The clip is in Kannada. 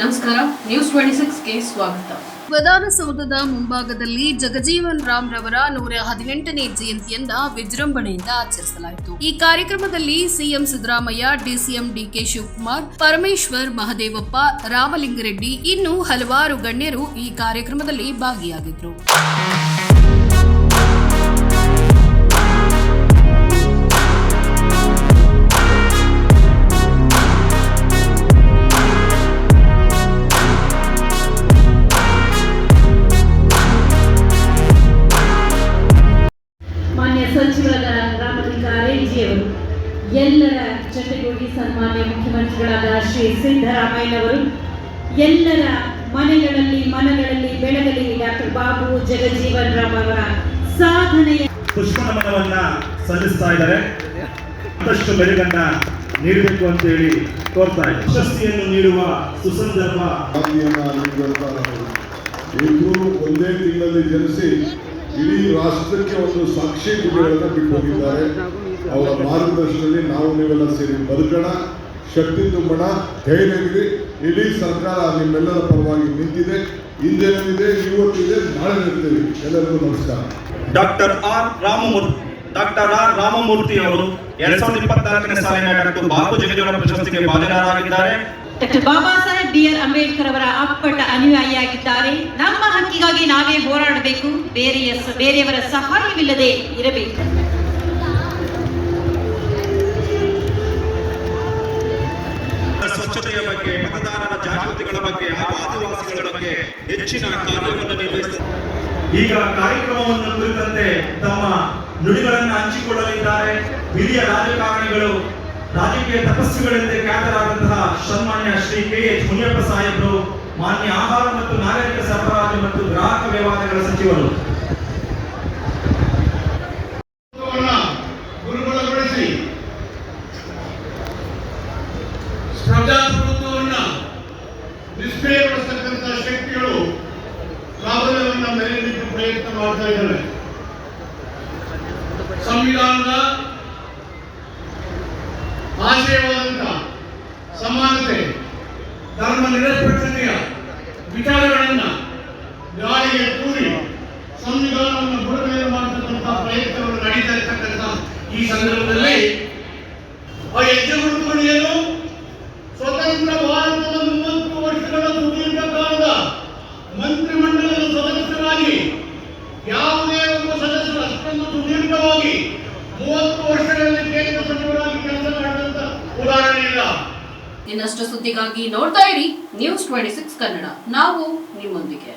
ನಮಸ್ಕಾರ ನ್ಯೂಸ್ ಟ್ವೆಂಟಿ ಸಿಕ್ಸ್ಗೆ ಸ್ವಾಗತ. ವಿಧಾನಸೌಧದ ಮುಂಭಾಗದಲ್ಲಿ ಜಗಜೀವನ್ ರಾಮ್ ರವರ ನೂರ ಹದಿನೆಂಟನೇ ಜಯಂತಿಯನ್ನ ವಿಜೃಂಭಣೆಯಿಂದ ಆಚರಿಸಲಾಯಿತು. ಈ ಕಾರ್ಯಕ್ರಮದಲ್ಲಿ CM Siddaramaiah, DCM DK Shivakumar, Parameshwar Mahadevappa, Ramalinga Reddy ಇನ್ನು ಹಲವಾರು ಗಣ್ಯರು ಈ ಕಾರ್ಯಕ್ರಮದಲ್ಲಿ ಭಾಗಿಯಾಗಿದ್ರು. ರಾಮಲಿಂಗಾರೆಡ್ಡಿಯವರು ಎಲ್ಲರ ಜೊತೆಗೂಡಿ ಸನ್ಮಾನ್ಯ ಮುಖ್ಯಮಂತ್ರಿಗಳಾದ ಶ್ರೀ ಸಿದ್ದರಾಮಯ್ಯನವರು ಎಲ್ಲರ ಮನೆಗಳಲ್ಲಿ ಮನಗಳಲ್ಲಿ ಬೆಳಗಲಿ ಡಾಕ್ಟರ್ ಬಾಬು ಜಗಜೀವನ್ ರಾಮ್ ಅವರ ಸಾಧನೆಯ ಪುಷ್ಪನಮನವನ್ನ ಸಲ್ಲಿಸ್ತಾ ಇದ್ದಾರೆ. ಮತ್ತಷ್ಟು ಬೆಳಗನ್ನ ನೀಡಬೇಕು ಅಂತ ಹೇಳಿ ಕೋರ್ತಾ ಇದ್ದಾರೆ. ಪ್ರಶಸ್ತಿಯನ್ನು ನೀಡುವ ಸುಸಂದರ್ಭ ಇಬ್ಬರು ಒಂದೇ ತಿಂಗಳಲ್ಲಿ ಜನಿಸಿ ಇಡೀ ರಾಷ್ಟ್ರಕ್ಕೆ ಒಂದು ಸಾಕ್ಷಿ ಬಿಟ್ಟು ಹೋಗಿದ್ದಾರೆ ಅವರ ಮಾರ್ಗದರ್ಶನದಲ್ಲಿ ನಾವು ನೀವೆಲ್ಲ ಸೇರಿ ಬದುಕೋಣ ಶಕ್ತಿ ತುಂಬೋಣ ಧೈರ್ಯವಿದೆ ಇಡೀ ಸರ್ಕಾರ ನಿಮ್ಮೆಲ್ಲರ ಪರವಾಗಿ ನಿಂತಿದೆ ಹಿಂದೆನಿದೆ ಇವತ್ತಿದೆ ನಾಳೆ ನಿಂತಿದೆ ಎಲ್ಲರಿಗೂ ನಮಸ್ಕಾರ. Doctor R Ramamurthy doctor R Ramamurthy ಅವರು ಎರಡ್ ಸಾವಿರದ ಇಪ್ಪತ್ನಾಲ್ಕನೇ ಸಾಲಿನ ಡಾಕ್ಟರ್ ಬಾಬು ಜಗಜೀವನ ಪ್ರಶಸ್ತಿಗೆ ಭಾಜನರಾಗಿದ್ದಾರೆ. Doctor Baba Saheb B R Ambedkar ಅವರ ಅಪ್ಪಟ ಅನುಯಾಯಿಯಾಗಿದ್ದಾರೆ. ನಮ್ಮ ಹಕ್ಕಿಗಾಗಿ ನಾವೇ ಹೋರಾಡಬೇಕು. ಬೇರೆಯ ಬೇರೆಯವರ ಸಹಾಯವಿಲ್ಲದೆ ಇರಬೇಕು. ಸ್ವಚ್ಛತೆಯ ಬಗ್ಗೆ, ಮತದಾರರ ಜಾಗೃತಿಗಳ ಬಗ್ಗೆ ಹಾಗೂ ಆದಿವಾಸಿಗಳ ಬಗ್ಗೆ ಹೆಚ್ಚಿನ ಕಾರ್ಯವನ್ನು ನಿರ್ವಹಿಸಿದ್ದಾರೆ ಈಗ ಕಾರ್ಯಕ್ರಮವನ್ನು ಕುರಿತಂತೆ ತಮ್ಮ ನುಡಿಗಳನ್ನು ಹಂಚಿಕೊಳ್ಳಲಿದ್ದಾರೆ. ಹಿರಿಯ ರಾಜಕಾರಣಿಗಳು, ರಾಜಕೀಯ ತಪಸ್ಸುಗಳೆಂದೇ ಖ್ಯಾತರಾದಂತಹ ಸನ್ಮಾನ್ಯ ಶ್ರೀ ಕೆ ಎಚ್ ಮುನಿಯಪ್ಪ ಸಾಹೇಬರು, ಮಾನ್ಯ ಆಹಾರ ಮತ್ತು ನಾಗರಿಕ ಸರಬರಾಜು ಮತ್ತು ಗ್ರಾಹಕ ವ್ಯವಹಾರಗಳ ಸಚಿವರು. ಪ್ರಜಾಪ್ರಭುತ್ವವನ್ನ ನಿಷ್ಕ್ರಿಯಗೊಳಿಸತಕ್ಕಂಥ ಶಕ್ತಿಗಳು ಪ್ರಾಬಲ್ಯವನ್ನ ಮೆರೆಯಲಿಕ್ಕೆ ಪ್ರಯತ್ನ ಮಾಡ್ತಾ ಇದ್ದಾರೆ. ಸಂವಿಧಾನದ ಆಶಯವಾದಂತ ಸಮಾನತೆ, ಧರ್ಮ ನಿರಪೇಕ್ಷತೆಯ ವಿಚಾರಗಳನ್ನ ಗಾಳಿಗೆ ಕೂಡಿ ಸಂವಿಧಾನವನ್ನು ಬುಡಮೇಲು ಮಾಡತಕ್ಕಂಥ ಪ್ರಯತ್ನಗಳು ನಡೀತಾ ಇರ್ತಕ್ಕಂಥ ಈ ಸಂದರ್ಭದಲ್ಲಿ ಆ ಹೆಜ್ಜೆ ಗುರುತುಗಳು ಏನು ಸ್ವತಂತ್ರ ಭಾರತದ ಮೂವತ್ತು ವರ್ಷಗಳ ಸುದೀರ್ಘ ಕಾಲದ ಮಂತ್ರಿಮಂಡಲದ ಸದಸ್ಯರಾಗಿ ಯಾವುದೇ ಒಬ್ಬ ಸದಸ್ಯರು ಅಷ್ಟೊಂದು ಸುದೀರ್ಘವಾಗಿ ಮೂವತ್ತು ವರ್ಷಗಳಲ್ಲಿ ಕೇಂದ್ರ ಸಚಿವರಾಗಿ ಕೆಲಸ ಮಾಡಿದಂತ ಉದಾಹರಣೆ ಇಲ್ಲ. ಇನ್ನಷ್ಟು ಸುದ್ದಿಗಾಗಿ ನೋಡ್ತಾ ಇರಿ ನ್ಯೂಸ್ ಟ್ವೆಂಟಿ ಸಿಕ್ಸ್ ಕನ್ನಡ. ನಾವು ನಿಮ್ಮೊಂದಿಗೆ.